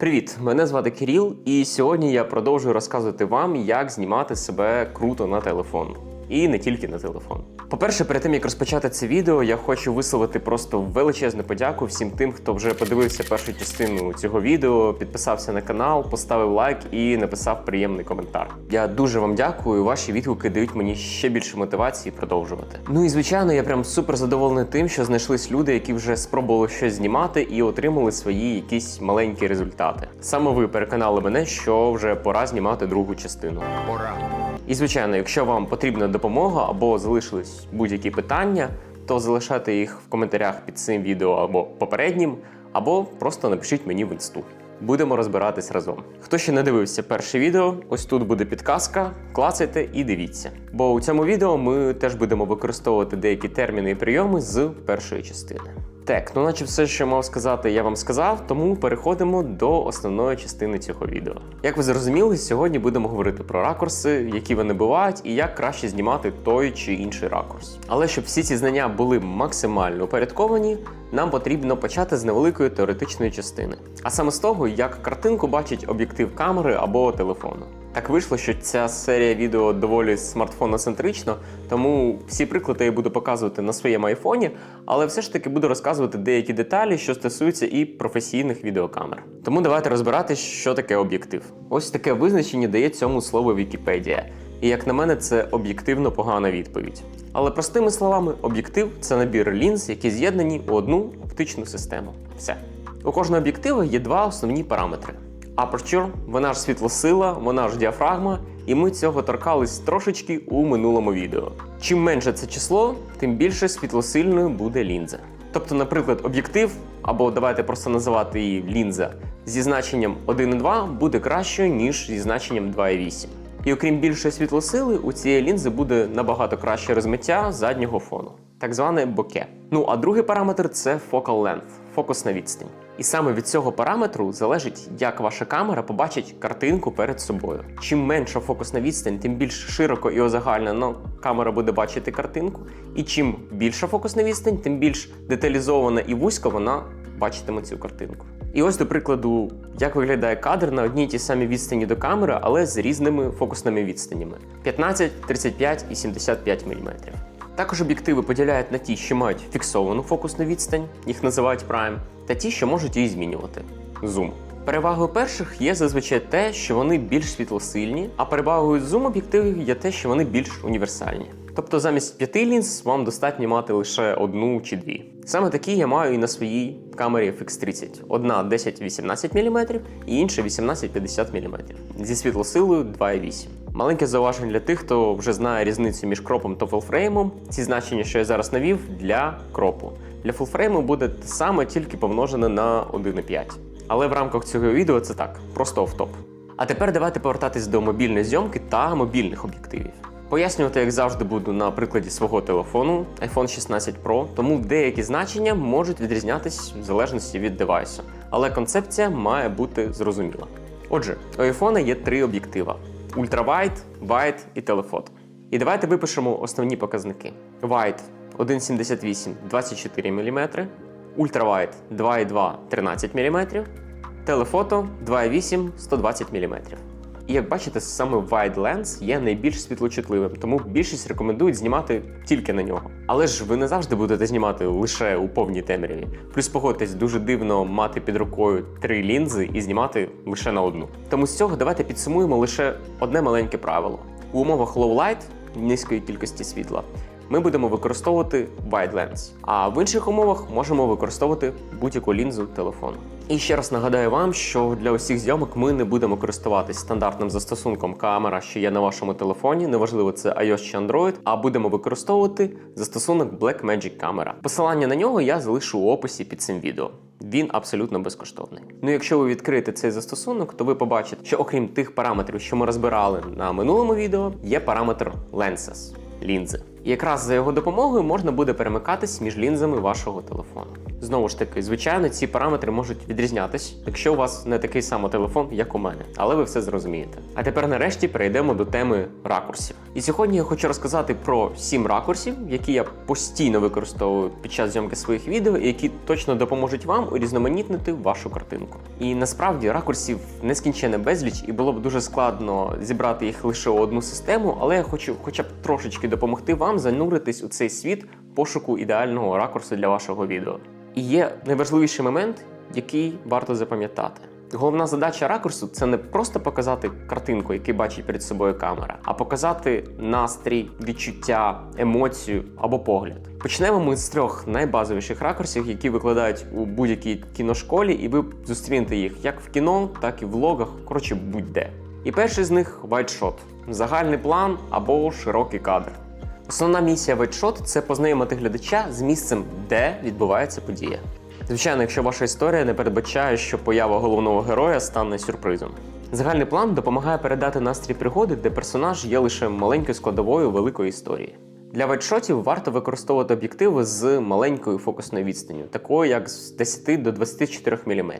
Привіт, мене звати Кіріл, і сьогодні я продовжую розказувати вам, як знімати себе круто на телефон. І не тільки на телефон. По-перше, перед тим як розпочати це відео, я хочу висловити просто величезну подяку всім тим, хто вже подивився першу частину цього відео, підписався на канал, поставив лайк і написав приємний коментар. Я дуже вам дякую. Ваші відгуки дають мені ще більше мотивації продовжувати. Ну і звичайно, я прям супер задоволений тим, що знайшлись люди, які вже спробували щось знімати і отримали свої якісь маленькі результати. Саме ви переконали мене, що вже пора знімати другу частину. Пора. І звичайно, якщо вам потрібна допомога або залишились будь-які питання, то залишайте їх в коментарях під цим відео або попереднім, або просто напишіть мені в інсту. Будемо розбиратись разом. Хто ще не дивився перше відео, ось тут буде підказка, клацайте і дивіться. Бо у цьому відео ми теж будемо використовувати деякі терміни і прийоми з першої частини. Так, ну наче все, що мав сказати, я вам сказав, тому переходимо до основної частини цього відео. Як ви зрозуміли, сьогодні будемо говорити про ракурси, які вони бувають, і як краще знімати той чи інший ракурс. Але щоб всі ці знання були максимально упорядковані, нам потрібно почати з невеликої теоретичної частини, а саме з того, як картинку бачить об'єктив камери або телефону. Так вийшло, що ця серія відео доволі смартфоноцентрична, тому всі приклади я буду показувати на своєму айфоні, але все ж таки буду розказувати деякі деталі, що стосуються і професійних відеокамер. Тому давайте розбиратись, що таке об'єктив. Ось таке визначення дає цьому слово Вікіпедія. І як на мене, це об'єктивно погана відповідь. Але простими словами, об'єктив це набір лінз, які з'єднані у одну оптичну систему. Все. У кожного об'єктива є два основні параметри. Aperture, вона ж світлосила, вона ж діафрагма, і ми цього торкались трошечки у минулому відео. Чим менше це число, тим більше світлосильною буде лінза. Тобто, наприклад, об'єктив, або давайте просто називати її лінза, зі значенням 1,2 буде кращою, ніж зі значенням 2,8. І окрім більшої світлосили, у цієї лінзи буде набагато краще розмиття заднього фону, так зване боке. Ну а другий параметр це focal length, фокусна відстань. І саме від цього параметру залежить, як ваша камера побачить картинку перед собою. Чим менша фокусна відстань, тим більш широко і озагальнено камера буде бачити картинку. І чим більша фокусна відстань, тим більш деталізована і вузько вона бачитиме цю картинку. І ось, до прикладу, як виглядає кадр на одній тій самій відстані до камери, але з різними фокусними відстанями: 15, 35 і 75 мм. Також об'єктиви поділяють на ті, що мають фіксовану фокусну відстань, їх називають прайм, та ті, що можуть її змінювати зум. Перевагою перших є зазвичай те, що вони більш світлосильні, а перевагою зум об'єктивів є те, що вони більш універсальні. Тобто замість п'яти лінз вам достатньо мати лише одну чи дві. Саме такі я маю і на своїй камері FX30. Одна 10-18 мм і інша 18-50 мм зі світлосилою 2,8. Маленьке зауваження для тих, хто вже знає різницю між кропом та фулфреймом. Ці значення, що я зараз навів, для кропу. Для фулфрейму буде те саме, тільки помножене на 1,5. Але в рамках цього відео це так, просто офтоп. А тепер давайте повертатись до мобільної зйомки та мобільних об'єктивів. Пояснювати, як завжди, буду на прикладі свого телефону iPhone 16 Pro, тому деякі значення можуть відрізнятись в залежності від девайсу, але концепція має бути зрозуміла. Отже, у iPhone є три об'єктива: ультравайд, вайд і телефото. І давайте випишемо основні показники: Wide 1,78 24 мм, ультравайд 2,2 13 мм, телефото 2,8 120 мм. І як бачите, саме Wide Lens є найбільш світлочутливим, тому більшість рекомендують знімати тільки на нього. Але ж ви не завжди будете знімати лише у повній темряві. Плюс погодьтесь, дуже дивно мати під рукою три лінзи і знімати лише на одну. Тому з цього давайте підсумуємо лише одне маленьке правило: у умовах low light, низької кількості світла. Ми будемо використовувати wide lens, а в інших умовах можемо використовувати будь-яку лінзу телефону. І ще раз нагадаю вам, що для усіх зйомок ми не будемо користуватись стандартним застосунком камера, що є на вашому телефоні, неважливо це iOS чи Android, а будемо використовувати застосунок Blackmagic Camera. Посилання на нього я залишу у описі під цим відео. Він абсолютно безкоштовний. Ну, якщо ви відкриєте цей застосунок, то ви побачите, що окрім тих параметрів, що ми розбирали на минулому відео, є параметр Lenses лінзи. І якраз за його допомогою можна буде перемикатись між лінзами вашого телефону. Знову ж таки, звичайно, ці параметри можуть відрізнятись, якщо у вас не такий самий телефон, як у мене, але ви все зрозумієте. А тепер нарешті перейдемо до теми ракурсів. І сьогодні я хочу розказати про сім ракурсів, які я постійно використовую під час зйомки своїх відео, і які точно допоможуть вам урізноманітнити вашу картинку. І насправді ракурсів нескінчене безліч, і було б дуже складно зібрати їх лише у одну систему, але я хочу хоча б трошечки допомогти вам зануритись у цей світ пошуку ідеального ракурсу для вашого відео. І є найважливіший момент, який варто запам'ятати. Головна задача ракурсу це не просто показати картинку, яку бачить перед собою камера, а показати настрій, відчуття, емоцію або погляд. Почнемо ми з трьох найбазовіших ракурсів, які викладають у будь-якій кіношколі, і ви зустрінете їх як в кіно, так і в влогах, коротше, будь-де. І перший з них вайтшот загальний план або широкий кадр. Основна місія вайтшот це познайомити глядача з місцем, де відбувається подія. Звичайно, якщо ваша історія не передбачає, що поява головного героя стане сюрпризом. Загальний план допомагає передати настрій пригоди, де персонаж є лише маленькою складовою великої історії. Для вайтшотів варто використовувати об'єктиви з маленькою фокусною відстанню, такою як з 10 до 24 мм.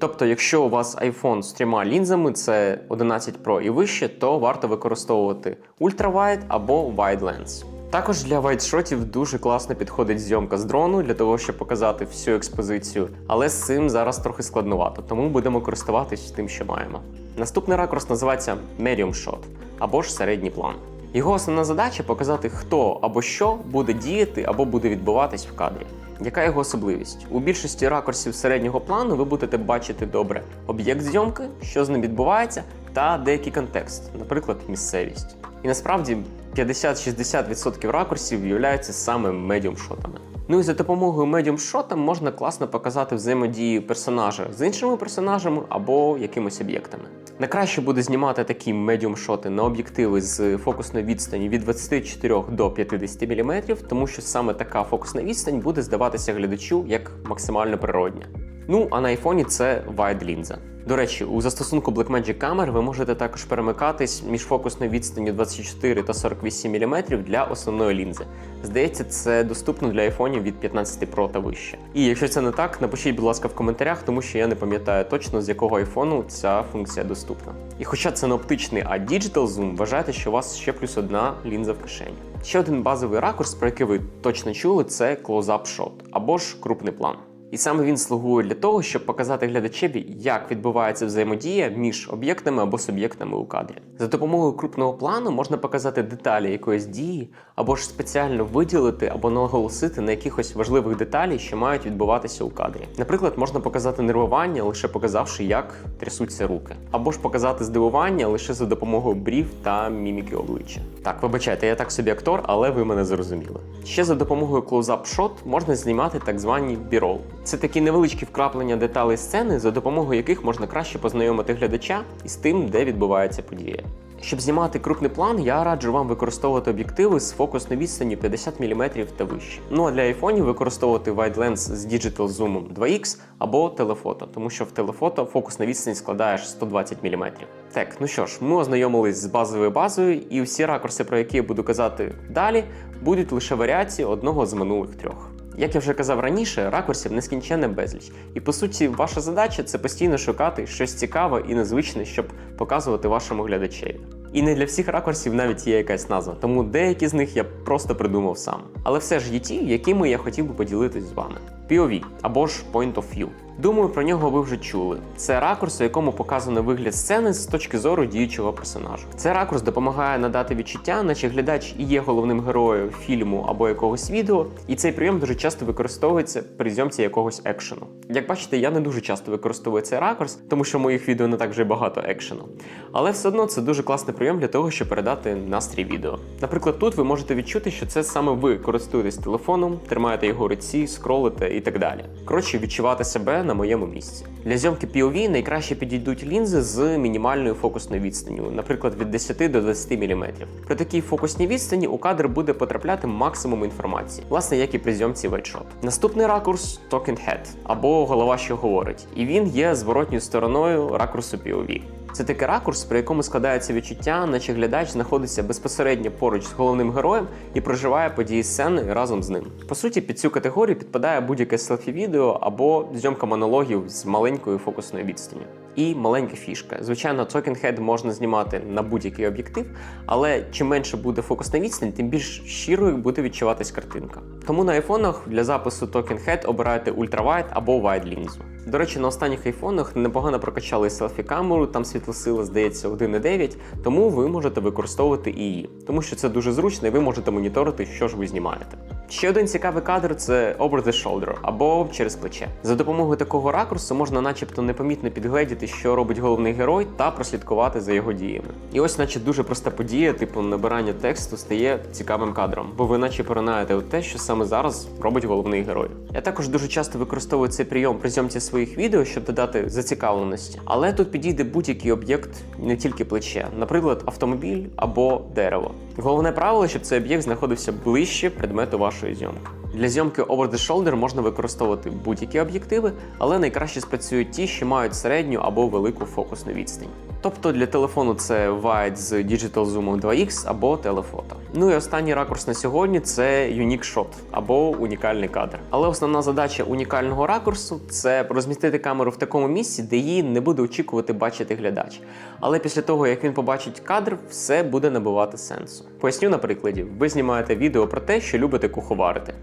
Тобто, якщо у вас iPhone з трьома лінзами, це 11 Pro і вище, то варто використовувати ультравайд або wide lens. Також для вайтшотів дуже класно підходить зйомка з дрону для того, щоб показати всю експозицію, але з цим зараз трохи складновато, тому будемо користуватись тим, що маємо. Наступний ракурс називається Medium Shot або ж середній план. Його основна задача показати, хто або що буде діяти або буде відбуватись в кадрі. Яка його особливість? У більшості ракурсів середнього плану ви будете бачити добре об'єкт зйомки, що з ним відбувається, та деякий контекст, наприклад, місцевість. І насправді 50-60% ракурсів являються саме медіум-шотами. Ну і за допомогою медіум-шота можна класно показати взаємодію персонажа з іншими персонажами або якимись об'єктами. Найкраще буде знімати такі медіум-шоти на об'єктиви з фокусною відстані від 24 до 50 мм, тому що саме така фокусна відстань буде здаватися глядачу як максимально природня. Ну а на айфоні це wide лінза. До речі, у застосунку Blackmagic Camera ви можете також перемикатись між фокусною відстанню 24 та 48 мм для основної лінзи. Здається, це доступно для айфонів від 15 Pro та вище. І якщо це не так, напишіть, будь ласка, в коментарях, тому що я не пам'ятаю точно з якого айфону ця функція доступна. І хоча це не оптичний, а Digital Zoom, вважайте, що у вас ще плюс одна лінза в кишені. Ще один базовий ракурс, про який ви точно чули, це close-up shot або ж крупний план. І саме він слугує для того, щоб показати глядачеві, як відбувається взаємодія між об'єктами або суб'єктами у кадрі. За допомогою крупного плану можна показати деталі якоїсь дії, або ж спеціально виділити або наголосити на якихось важливих деталей, що мають відбуватися у кадрі. Наприклад, можна показати нервування, лише показавши, як трясуться руки, або ж показати здивування лише за допомогою брів та міміки обличчя. Так, вибачайте, я так собі актор, але ви мене зрозуміли. Ще за допомогою shot можна знімати так звані b-roll. Це такі невеличкі вкраплення деталей сцени, за допомогою яких можна краще познайомити глядача із тим, де відбувається подія. Щоб знімати крупний план, я раджу вам використовувати об'єктиви з фокусною відстанню 50 мм та вище. Ну а для айфонів використовувати wide lens з Digital Zoom 2X або телефото, тому що в телефото фокусна відстань складає аж 120 мм. Так, ну що ж, ми ознайомились з базовою базою, і всі ракурси, про які я буду казати далі, будуть лише варіації одного з минулих трьох. Як я вже казав раніше, ракурсів нескінченне безліч. І по суті, ваша задача це постійно шукати щось цікаве і незвичне, щоб показувати вашому глядачеві. І не для всіх ракурсів навіть є якась назва, тому деякі з них я просто придумав сам. Але все ж є ті, якими я хотів би поділитись з вами. POV або ж Point of View. Думаю, про нього ви вже чули. Це ракурс, у якому показано вигляд сцени з точки зору діючого персонажа. Цей ракурс допомагає надати відчуття, наче глядач і є головним героєм фільму або якогось відео, і цей прийом дуже часто використовується при зйомці якогось екшену. Як бачите, я не дуже часто використовую цей ракурс, тому що в моїх відео не так вже багато екшену. Але все одно це дуже класний прийом для того, щоб передати настрій відео. Наприклад, тут ви можете відчути, що це саме ви користуєтесь телефоном, тримаєте його в руці, скролите і так далі. Коротше, відчувати себе на моєму місці. Для зйомки POV найкраще підійдуть лінзи з мінімальною фокусною відстанню, наприклад, від 10 до 20 мм. При такій фокусній відстані у кадр буде потрапляти максимум інформації, власне, як і при зйомці вайтшот. Наступний ракурс Talking Head, або голова, що говорить, і він є зворотньою стороною ракурсу POV. Це такий ракурс, при якому складається відчуття, наче глядач знаходиться безпосередньо поруч з головним героєм і проживає події сцени разом з ним. По суті, під цю категорію підпадає будь-яке селфі-відео або зйомка монологів з маленькою фокусною відстанню. І маленька фішка. Звичайно, Head можна знімати на будь-який об'єктив, але чим менше буде фокусна відстань, тим більш щирою буде відчуватись картинка. Тому на айфонах для запису Head обирайте ультравайд або wide лінзу. До речі, на останніх айфонах непогано прокачали селфі-камеру, там світлосила, здається, 1,9, тому ви можете використовувати і її, тому що це дуже зручно, і ви можете моніторити, що ж ви знімаєте. Ще один цікавий кадр це over the shoulder або через плече. За допомогою такого ракурсу можна, начебто, непомітно підгледіти, що робить головний герой, та прослідкувати за його діями. І ось, наче дуже проста подія, типу набирання тексту, стає цікавим кадром, бо ви наче поринаєте те, що саме зараз робить головний герой. Я також дуже часто використовую цей прийом при зйомці своїх відео, щоб додати зацікавленості. Але тут підійде будь-який об'єкт, не тільки плече, наприклад, автомобіль або дерево. Головне правило, щоб цей об'єкт знаходився ближче предмету вашої зйомки. Для зйомки over the shoulder можна використовувати будь-які об'єктиви, але найкраще спрацюють ті, що мають середню або велику фокусну відстань. Тобто для телефону це Wide з Digital Zoom 2X або телефото. Ну і останній ракурс на сьогодні це Unique Shot або унікальний кадр. Але основна задача унікального ракурсу це розмістити камеру в такому місці, де її не буде очікувати бачити глядач. Але після того, як він побачить кадр, все буде набувати сенсу. Поясню на прикладі: ви знімаєте відео про те, що любите куховарити.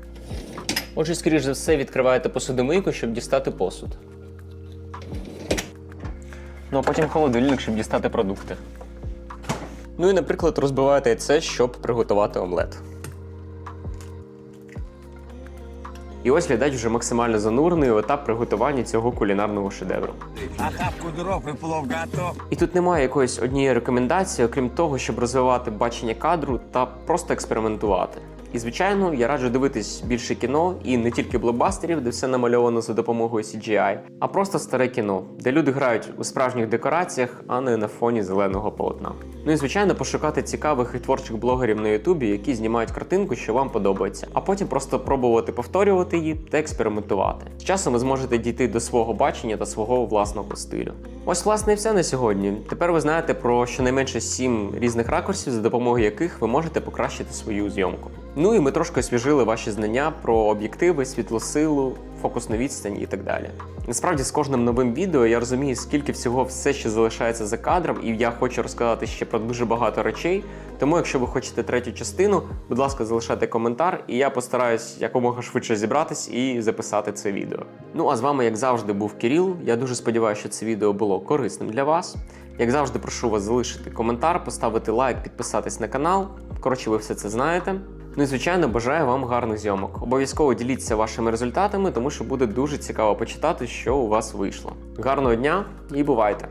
Отже, скоріш за все, відкриваєте посудомийку, щоб дістати посуд. Ну а потім холодильник, щоб дістати продукти. Ну і, наприклад, розбиваєте яйце, щоб приготувати омлет. І ось глядач вже максимально занурений у етап приготування цього кулінарного шедевру. Охапку дров і плов готов. І тут немає якоїсь однієї рекомендації, окрім того, щоб розвивати бачення кадру та просто експериментувати. І звичайно, я раджу дивитись більше кіно і не тільки блокбастерів, де все намальовано за допомогою CGI, а просто старе кіно, де люди грають у справжніх декораціях, а не на фоні зеленого полотна. Ну і звичайно, пошукати цікавих і творчих блогерів на Ютубі, які знімають картинку, що вам подобається, а потім просто пробувати повторювати її та експериментувати. З часом ви зможете дійти до свого бачення та свого власного стилю. Ось, власне, і все на сьогодні. Тепер ви знаєте про щонайменше 7 різних ракурсів, за допомогою яких ви можете покращити свою зйомку. Ну і ми трошки освіжили ваші знання про об'єктиви, світлосилу, фокусну відстань і так далі. Насправді, з кожним новим відео я розумію, скільки всього все ще залишається за кадром, і я хочу розказати ще про дуже багато речей. Тому, якщо ви хочете третю частину, будь ласка, залишайте коментар, і я постараюсь якомога швидше зібратись і записати це відео. Ну а з вами, як завжди, був Кіріл. Я дуже сподіваюся, що це відео було корисним для вас. Як завжди, прошу вас залишити коментар, поставити лайк, підписатись на канал. Коротше, ви все це знаєте. Ну і звичайно, бажаю вам гарних зйомок. Обов'язково діліться вашими результатами, тому що буде дуже цікаво почитати, що у вас вийшло. Гарного дня і бувайте!